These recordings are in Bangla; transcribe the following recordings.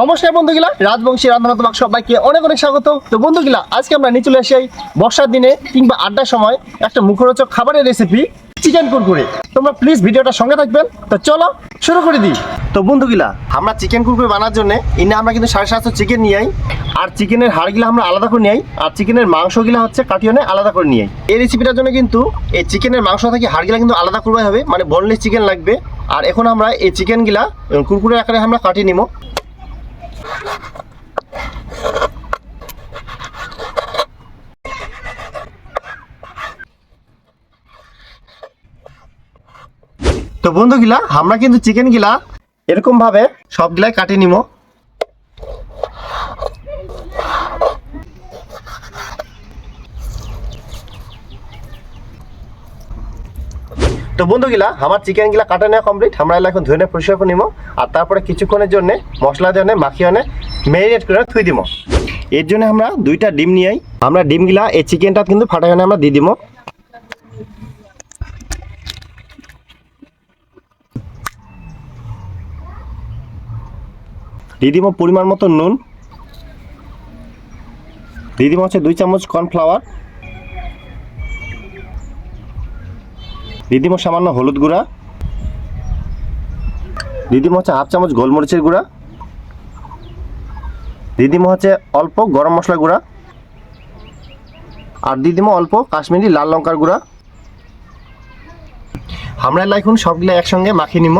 নমস্কার বন্ধুগুলা, রাজবংশী রান্না তোমাকে সবাইকে অনেক অনেক স্বাগত। তো বন্ধুগুলা, আজকে আমরা নিয়ে চলে আসি বর্ষার দিনে কিংবা আড্ডার সময় একটা মুখরোচক খাবারের রেসিপি চিকেন কুরকুরে। তোমরা প্লিজ ভিডিওটা সঙ্গে থাকবেন, তো চলো শুরু করে দিই। তো বন্ধুগুলা, আমরা চিকেন কুরকুরে বানার জন্য এনে আমরা কিন্তু সাড়ে সাতশো চিকেন নিয়ে আই, আর চিকেনের হাড়গুলা আমরা আলাদা করে নিয়ে আই, আর চিকেনের মাংসগুলা হচ্ছে কাটিয়ে আলাদা করে নিয়ে আই। এই রেসিপিটার জন্য কিন্তু এই চিকেনের মাংস থেকে হাড়গুলা কিন্তু আলাদা করতে হবে মানে বনলেস চিকেন লাগবে। আর এখন আমরা এই চিকেনগুলা কুরকুরে আকারে আমরা কাটিয়ে নিব। তো বন্ধুগুলা আমরা কিন্তু চিকেন গিলা এরকম ভাবে সবগুলাই কাটিয়ে নিব তো বন্ধুগুলা আমার চিকেন গিলা কাটা নেওয়া কমপ্লিট আমরা এখন ধুয়ে পরিষ্কার করে নিব আর তারপরে কিছুক্ষণের জন্য মশলা দিয়ে মাখিয়ে আনে ম্যারিনেট করে থুই দিব এর জন্য আমরা দুইটা ডিম নিয়ে আই। আমরা ডিমগুলা এই চিকেনটা কিন্তু ফাটাই আমরা দিয়ে দিব দিয়ে দিব পরিমাণ মতো নুন। দিয়ে দিব হচ্ছে দুই চামচ কর্নফ্লাওয়ার দিয়ে দিব সামান্য হলুদ গুঁড়া। দিদিমো হচ্ছে হাফ চামচ গোলমরিচের গুঁড়া। দিদিমো হচ্ছে অল্প গরম মশলা গুঁড়া। আর দিদিমো অল্প কাশ্মীরি লাল লঙ্কার গুঁড়া। আমরা লাইখুন সবগুলো একসঙ্গে মাখিয়ে নিব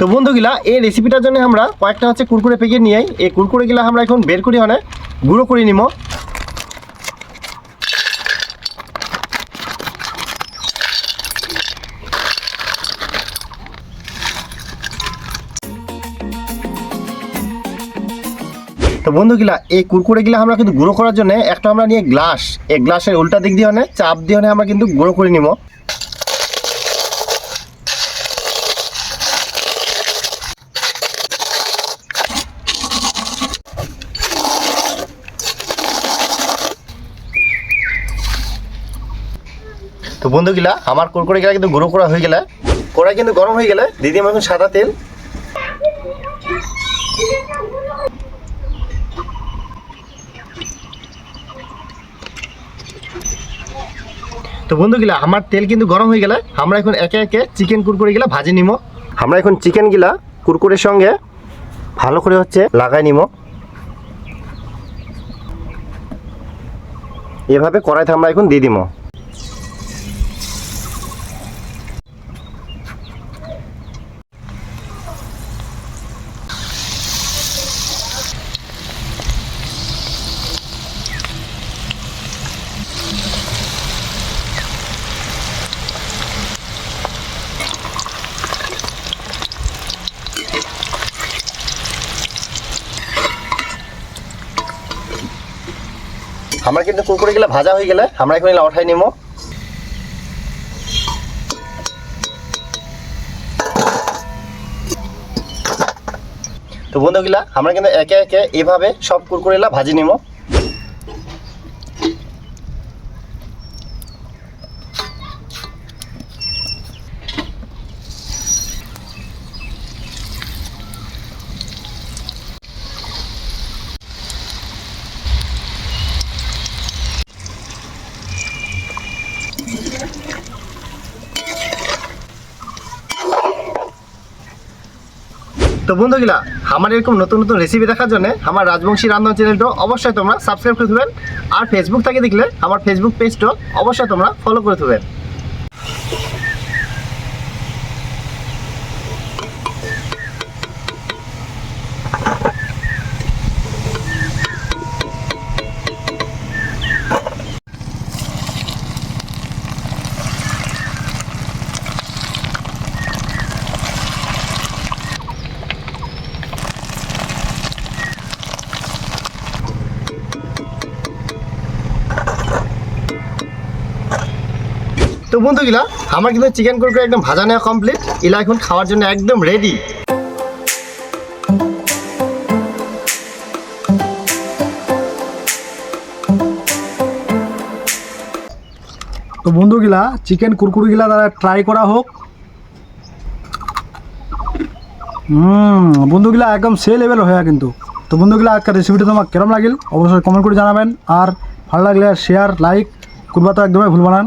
তো বন্ধুগুলা এই রেসিপিটার জন্য আমরা কয়েকটা হচ্ছে কুরকুরে প্যাকেট নিয়ে। এই কুরকুরেগুলা আমরা এখন বের করি মানে গুঁড়ো করে নিব তো বন্ধুগুলা এই কুরকুরেগুলা আমরা কিন্তু গুঁড়ো করার জন্য একটা আমরা নিয়ে গ্লাস, এই গ্লাসের উল্টা দিক দিয়ে মানে চাপ দিয়ে মানে আমরা কিন্তু গুঁড়ো করে নিব তো বন্ধুগুলা আমার কুরকুরে গেলা কিন্তু গুঁড়ো করা হয়ে গেলে, কড়াই কিন্তু গরম হয়ে গেলে দিদি আমার এখন সাদা তেল। তো বন্ধুগুলা আমার তেল কিন্তু গরম হয়ে গেলে, আমরা এখন একে একে চিকেন কুরকুরে গিলা ভাজি নিব আমরা এখন চিকেন গিলা কুরকুরের সঙ্গে ভালো করে হচ্ছে লাগাই নিব এভাবে কড়াইতে আমরা এখন দিয়ে দিব আমরা কিন্তু কুরকুরে গেলে ভাজা হয়ে গেলে আমরা এখন এগুলো উঠাই নিব তো বন্ধুগুলা, আমরা কিন্তু একে একে এভাবে সব কুরকুরেলা ভাজি নিব তো বন্ধুগুলা, আমার এরকম নতুন নতুন রেসিপি দেখার জন্য আমার রাজবংশী রান্না চ্যানেলটা অবশ্যই তোমরা সাবস্ক্রাইব করে দেবেন আর ফেসবুক থেকে দেখলে আমার ফেসবুক পেজটা অবশ্যই তোমরা ফলো করে দেবেন তো বন্ধুগুলা, আমার কিন্তু চিকেন কুরকুরে একদম ভাজা নেওয়া কমপ্লিট এলা এখন খাওয়ার জন্য একদম রেডি তো বন্ধুগুলা চিকেন কুরকুরিগুলা দ্বারা ট্রাই করা হোক। হুম, বন্ধুগুলা একদম সে লেভেল হয়ে কিন্তু। তো বন্ধুগুলা, আজকের রেসিপিটা তোমার কেরম লাগিল? অবশ্যই কমেন্ট করে জানাবেন। আর ভালো লাগলে শেয়ার লাইক করবা তো একদমই ভুল না।